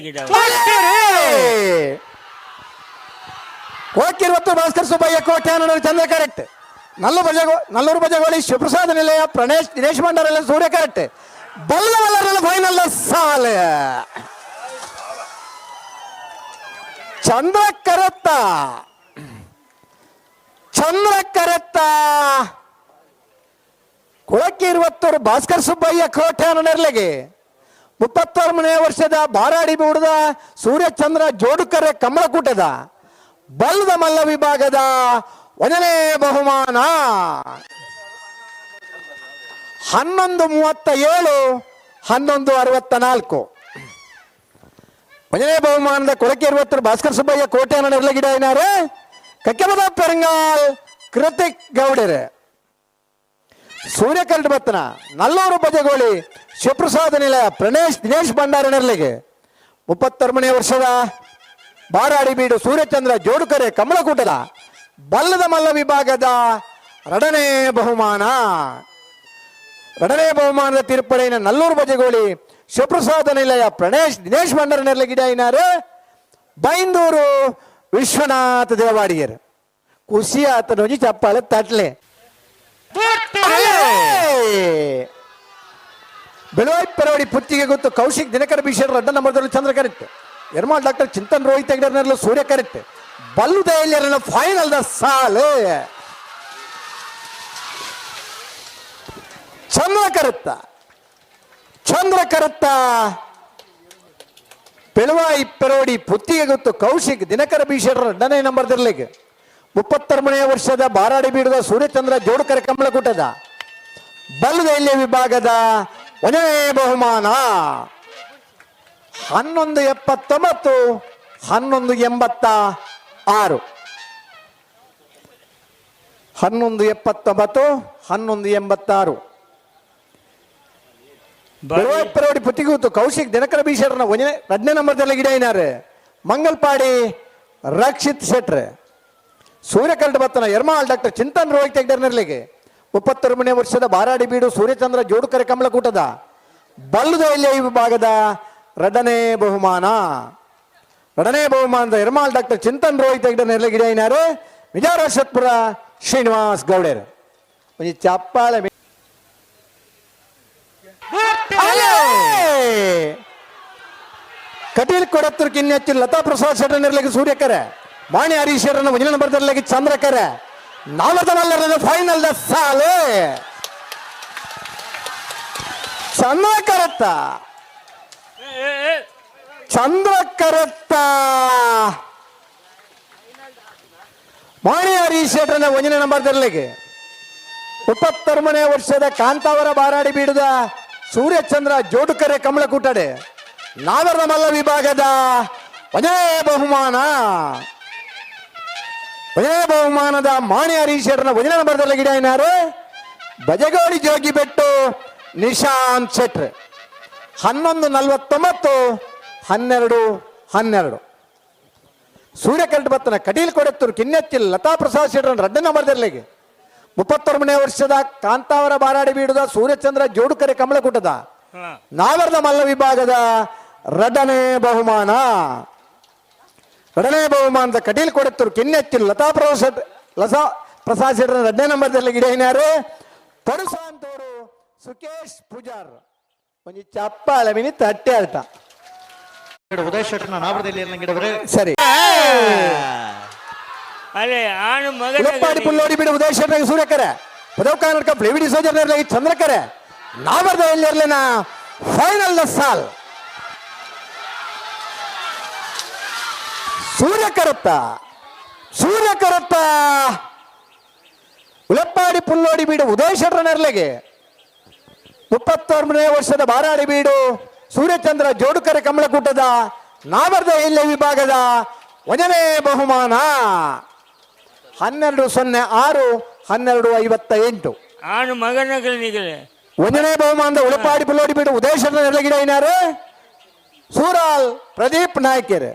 ಗಿಡ ಭಾಸ್ಕರ್ ಸುಬ್ಬಯ್ಯ ಕೋಟೆ ಅನ್ನೋದು ಚಂದ್ರ ಕರೆಕ್ಟ್. ನಲ್ಲು ಬಜಗೋ ನಲ್ಲೂರು ಬಜಗೋಳಿ ಶಿವಪ್ರಸಾದ್ ನಿಲಯ, ಪ್ರಣೇಶ್, ದಿನೇಶ್ ಭಂಡಾರೆಲ್ಲ ಸೂರ್ಯ ಕರೆಕ್ಟ್. ಬಲ್ಲವಲ್ಲರೆಲ್ಲ ಫೈನಲ್ ಸಾಲ. ಚಂದ್ರ ಕರೆತ್ತ. ಚಂದ್ರ ಕರೆತ್ತ. ಕೊಳಕ್ಕೆ ಇರುವತ್ತೂರು ಭಾಸ್ಕರ್ ಸುಬ್ಬಯ್ಯ ಕೋಟೆ ಅನ್ನೋರ್ಲೆಗೆ ಮುಪ್ಪತ್ತೊಂಬನೇ ವರ್ಷದ ಬಾರಾಡಿ ಬೂಡದ ಸೂರ್ಯಚಂದ್ರ ಜೋಡುಕರೆ ಕಮಲಕೂಟದ ಬಲ್ಲದ ಮಲ್ಲ ವಿಭಾಗದ ಒಂದನೇ ಬಹುಮಾನ. ಹನ್ನೊಂದು ಮೂವತ್ತ ಏಳು, ಹನ್ನೊಂದು ಅರವತ್ತ ನಾಲ್ಕು. ಒಂದನೇ ಬಹುಮಾನದ ಕೊಳಕೆ ಇರುವತ್ತರ ಭಾಸ್ಕರ್ ಸುಬ್ಬಯ್ಯ ಕೋಟೆ ಏನಾರೆ ಏನಾರು ಕಕ್ಕೆಮದ ಪೆರಂಗಾಲ್ ಕೃತಿಕ್ ಗೌಡರೆ. ಸೂರ್ಯಕಂಠ ಬತ್ತನ, ನಲ್ಲೂರು ಬಜಗೋಳಿ, ಶಿವಪ್ರಸಾದ ನಿಲಯ, ಪ್ರಣೇಶ್, ದಿನೇಶ್ ಭಂಡಾರನರ್ಲಿಗೆ ಮುಪ್ಪತ್ತೊಂಬನೇ ವರ್ಷದ ಬಾರಾಡಿ ಬೀಡು ಸೂರ್ಯಚಂದ್ರ ಜೋಡುಕರೆ ಕಮಲಕೂಟದ, ಬಲ್ಲದ ಮಲ್ಲ ವಿಭಾಗದ ಎರಡನೇ ಬಹುಮಾನ. ಎರಡನೇ ಬಹುಮಾನದ ತೀರ್ಪಡೆಯನ್ನು ನಲ್ಲೂರು ಬಜಗೋಳಿ, ಶಿವಪ್ರಸಾದ ನಿಲಯ, ಪ್ರಣೇಶ್, ದಿನೇಶ್ ಭಂಡಾರನರ್ಲಿ ಗಿಡ ಏನಾರು ಬೈಂದೂರು ವಿಶ್ವನಾಥ ದೇವಾಡಿಯರು ಖುಷಿ ಆತನ ಚಪ್ಪಾಳೆ ತಟ್ಲೆ. ಬೆಳವಾಯಿ ಪರವಡಿ ಪುತ್ತಿಗೆ ಗೊತ್ತು, ಕೌಶಿಕ್ ದಿನಕರ ಭೀಷಣ ರಡ್ಡ ನಂಬರ್ದಲ್ಲಿ ಚಂದ್ರ ಕರೆಕ್ಟ್ ಯರ್ಮಾಳ್ ಡಾಕ್ಟರ್ ಚಿಂತನ್ ರೋಹಿತ್ ಹೆಗ್ಡರ್ನಲ್ಲೂ ಸೂರ್ಯ ಕರೆಕ್ಟ್ ಬಲ್ಲು ಫೈನಲ್ ದ ಸಾಲು. ಚಂದ್ರ ಕರುತ್ತ ಚಂದ್ರ ಕರುತ್ತ ಬೆಳವಾಯಿ ಪೆರೋಡಿ ಪುತ್ತಿಗೆ ಗೊತ್ತು, ಕೌಶಿಕ್ ದಿನಕರ ಭೀಷಣ ರಡ್ಡನೇ ನಂಬರ್ದಿರ್ಲಿಕ್ಕೆ ಮನೆಯ ವರ್ಷದ ಬಾರಾಡಿ ಬೀಡದ ಸೂರ್ಯಚಂದ್ರ ಕಂಬಳ ಕಮಲಕೂಟದ ಬಲ್ಲದೈಲ್ಯ ವಿಭಾಗದ ಒಂದನೇ ಬಹುಮಾನ. ಹನ್ನೊಂದು ಎಪ್ಪತ್ತೊಂಬತ್ತು ಹನ್ನೊಂದು ಎಂಬತ್ತ ಆರು. ಹನ್ನೊಂದು ಎಪ್ಪತ್ತೊಂಬತ್ತು ಹನ್ನೊಂದು ಎಂಬತ್ತಾರು. ಬೆಳವಪ್ಪರೋಡಿ ಪುತ್ತಿಗೂತು ಕೌಶಿಕ್ ದಿನಕರ ಭೀಷಣನ ಒಂದನೇ ನಂಬರ್ದಲ್ಲಿ ಗಿಡ ಏನಾರೆ ಮಂಗಲ್ಪಾಡಿ ರಕ್ಷಿತ್ ಶೆಟ್ರೆ. ಸೂರ್ಯಕಂಠ ಬತ್ತನ ಯರ್ಮಾಳ್ ಡಾಕ್ಟರ್ ಚಿಂತನ್ ರೋಹಿತ್ ಹೆಗ್ಡರ್ನರ್ಲಿಗೆ. ಮುಪ್ಪತ್ತೊಂಬನೇ ವರ್ಷದ ಬಾರಾಡಿ ಬೀಡು ಸೂರ್ಯಚಂದ್ರ ಜೋಡುಕರೆ ಕಮಲಕೂಟದ ಬಲ್ಲುದೈಲ್ಯ ವಿಭಾಗದ ಎರಡನೇ ಬಹುಮಾನ. ಎರಡನೇ ಬಹುಮಾನದ ಯರ್ಮಾಳ್ ಡಾಕ್ಟರ್ ಚಿಂತನ್ ರೋಹಿತ್ ಹೆಗ್ಡರ್ನರ್ಲಿ ಗಿಡ ಏನಾರು ವಿಜಯ ಶತ್ಪುರ ಶ್ರೀನಿವಾಸ್ ಗೌಡರ್. ಒಂದು ಚಪ್ಪಾಳೆ! ಕಟೀಲ್ ಕೊಡತ್ತರ್ಕಿನ್ನೆಚ್ಚು ಲತಾ ಪ್ರಸಾದ್ ಶೆಟ್ಟರ್ನರ್ಲಿಗೆ ಸೂರ್ಯಕರೆ. ವಾಣಿ ಹರೀಶ್ವರನ ಮುಂದಿನ ನಂಬರ್ದರ್ಲಿಗೆ ಚಂದ್ರಕರೆ. ನಾಲ್ಕನಲ್ಲರದ ಫೈನಲ್ ದ ಸಾಲು. ಚಂದ್ರಕರತ್ತ. ಚಂದ್ರಕರತ್ತ. ವಾಣಿ ಹರೀಶ್ ಶೆಟ್ಟರ್ನ ಒಂದನೇ ತರಲಿಕ್ಕೆ. ಇಪ್ಪತ್ತೊಂಬನೇ ವರ್ಷದ ಕಾಂತಾವರ ಬಾರಾಡಿ ಬೀಡದ ಸೂರ್ಯಚಂದ್ರ ಜೋಡುಕರೆ ಕಮಲಕೂಟಡೆ ನಾವರದ ಮಲ್ಲ ವಿಭಾಗದ ಒಂದೇ ಬಹುಮಾನ. ಒಂದೇ ಬಹುಮಾನದ ಮಾಣಿ ಹರೀಶರನ್ನ ವಜನ ನಂಬರ್ದಲ್ಲಿ ಗಿಡ ಏನಾರು ಬಜಗೋಡಿ ಜೋಗಿ ಬೆಟ್ಟು ನಿಶಾಂತ್ ಶೆಟ್ರ್. ಹನ್ನೊಂದು ನಲ್ವತ್ತೊಂಬತ್ತು ಹನ್ನೆರಡು ಹನ್ನೆರಡು. ಸೂರ್ಯಕಂಠ ಬತ್ತನ ಕಟೀಲ್ ಕೊಡೆತ್ತೂರು ಕಿನ್ನೆತ್ತಿಲ್ ಲತಾ ಪ್ರಸಾದ್ ಶೆಟ್ರನ್ ರಡ್ಡನ ನಂಬರ್ದಲ್ಲಿಗೆ ಮುಪ್ಪತ್ತೊಂಬನೇ ವರ್ಷದ ಕಾಂತಾವರ ಬಾರಾಡಿ ಬೀಡುದ ಸೂರ್ಯಚಂದ್ರ ಜೋಡುಕರೆ ಕಮಲಕೂಟದ. ನಾವರದ ಮಲ್ಲ ವಿಭಾಗದ ರಡ್ಡನೇ ಬಹುಮಾನ. ಎರಡನೇ ಬಹುಮಾನದ ಕಟೀಲ್ ಕೊಡೆತ್ತೂರು ಕಿನ್ನೆತ್ತಿ ಲತಾ ಪ್ರಸಾದ್ ಲತಾ ಪ್ರಸಾದ್ ಶೆಟ್ರನ್ ಎರಡನೇ ನಂಬರ್ದಲ್ಲಿ ಗಿಡ ಏನಾರು ಪಡುಸಾಂತೂರು ಸುಕೇಶ್ ಪೂಜಾರ್. ಒಂಜಿ ಚಪ್ಪಾಳೆ ಮಿನಿ ತಟ್ಟೆ ಅರ್ಥ ಉದಯ ಶೆಟ್ಟರ್ನ ನಾವರದಲ್ಲಿ ಗಿಡವರೇ? ಸರಿ. ಅಲ್ಲೇ ಆಣು ಮಗನ ಉಳಪ್ಪಾಡಿ ಪುಲ್ಲೋಡಿ ಬಿಡು ಉದಯ ಶೆಟ್ಟರ್ ಸೂರ್ಯಕರೆ. ಪದವ ಕರ್ನಾಟಕ ಪ್ಲೇವಿಡಿ ಸೋಜರ್ನಲ್ಲಿ ಚಂದ್ರಕರೆ ನಾವರ್ದ ಎಲ್ಲಿರ್ಲಿನ ಫೈನಲ್ ದ ಸಾಲ್. ಸೂರ್ಯ ಕರತ್ತ ಸೂರ್ಯ ಕರತ್ತ ಉಳಪ್ಪಾಡಿ ಪುಲ್ಲೋಡಿ ಬೀಡು ಉದಯ ಶೆಟ್ಟರ್ ನೆರ್ಲೆಗೆ. ಮುಪ್ಪತ್ತೊಂಬನೇ ವರ್ಷದ ಬಾರಾಡಿ ಬೀಡು ಸೂರ್ಯಚಂದ್ರ ಜೋಡುಕರೆ ಕಮಲಕೂಟದ ನಾವರ್ದ ಇಲ್ಲೆ ವಿಭಾಗದ ಒಂದನೇ ಬಹುಮಾನ. ಹನ್ನೆರಡು ಸೊನ್ನೆ ಆರು ಹನ್ನೆರಡು ಐವತ್ತ ಎಂಟು ಒಂದನೇ ಬಹುಮಾನದ ಉಳಪಾಡಿ ಪುಲ್ಲೋಡಿ ಬೀಡು ಉದಯಶನ ನೆರಳಗಿಡ ಏನಾರು ಸೂರಾಲ್ ಪ್ರದೀಪ್ ನಾಯ್ಕರ್.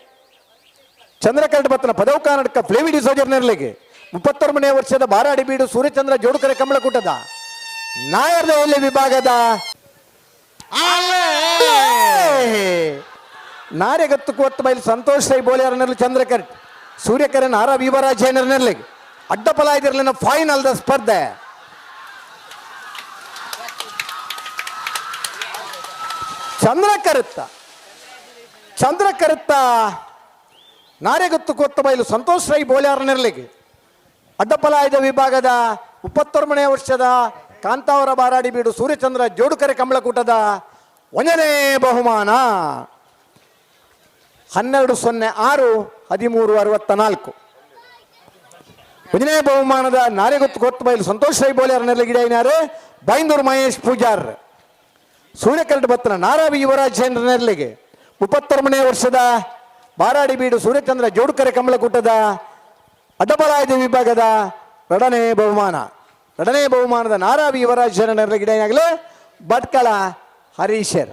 ಚಂದ್ರಕಂಠ ಬತ್ತನ ಪದವು ಕರ್ನಾಟಕ ಫ್ಲೇವಿಡಿ ಡಿಸೋಜರ್ ನೆರಳಿಗೆ. ಮುಪ್ಪತ್ತೊಂಬನೇ ವರ್ಷದ ಬಾರಾಡಿ ಬೀಡು ಸೂರ್ಯಚಂದ್ರ ಜೋಡುಕರೆ ಕಮಲಕೂಟದ. ನಾಯರ್ದ ಎಲ್ಲಿ ವಿಭಾಗದ? ನಾರೆಗತ್ತು ಕೊತ್ತ ಬೈಲು ಸಂತೋಷ್ ರೈ ಬೋಲಿಯಾರನಲ್ಲಿ ಚಂದ್ರಕರ್ ಸೂರ್ಯಕರಣ್ ಆರ ವಿವರಾಜೇನರ್ನಲ್ಲಿ ಅಡ್ಡಪಲಾಯ್ದಿರಲಿನ ಫೈನಲ್ ದ ಸ್ಪರ್ಧೆ. ಚಂದ್ರ ಕರುತ್ತ ಚಂದ್ರ ಕರುತ್ತ ನಾರೆಗತ್ತು ಕೊತ್ತ ಬಯಲು ಸಂತೋಷ್ ರೈ ನೆರಳಿಗೆ ಅಡ್ಡಪಲಾಯದ ವಿಭಾಗದ ಮುಪ್ಪತ್ತೊಂಬನೇ ವರ್ಷದ ಕಾಂತಾವರ ಬಾರಾಡಿ ಬೀಡು ಸೂರ್ಯಚಂದ್ರ ಜೋಡುಕರೆ ಕಮಲಕೂಟದ ಒಂದನೇ ಬಹುಮಾನ. ಹನ್ನೆರಡು ಸೊನ್ನೆ ಆರು ಹದಿಮೂರು ಅರವತ್ತ ನಾಲ್ಕು. ಒಂದನೇ ಬಹುಮಾನದ ನಾರೆಗೊತ್ತು ಗೊತ್ತು ಬಯಲು ಸಂತೋಷ್ ರೈ ಬೋಲಿಯಾರನಲ್ಲಿ ಗಿಡೈನಾರು ಬೈಂದೂರು ಮಹೇಶ್ ಪೂಜಾರ್ ಸೂರ್ಯಕರಡ್ ಬತ್ತನ ನಾರಾವಿ ಯುವರಾಜ್ ನೆರಳಿಗೆ ಮುಪ್ಪತ್ತೊಂಬನೇ ವರ್ಷದ ಬಾರಾಡಿ ಬೀಡು ಸೂರ್ಯಚಂದ್ರ ಜೋಡುಕರೆ ಕಮಲಕೂಟದ ಅಡ್ಡಬಳಾಯದ ವಿಭಾಗದ ಎರಡನೇ ಬಹುಮಾನ. ಎರಡನೇ ಬಹುಮಾನದ ನಾರಾವಿ ಯುವರಾಜ್ ಗಿಡ ಏನಾಗಲೇ ಭಟ್ಕಳ ಹರೀಶರ್.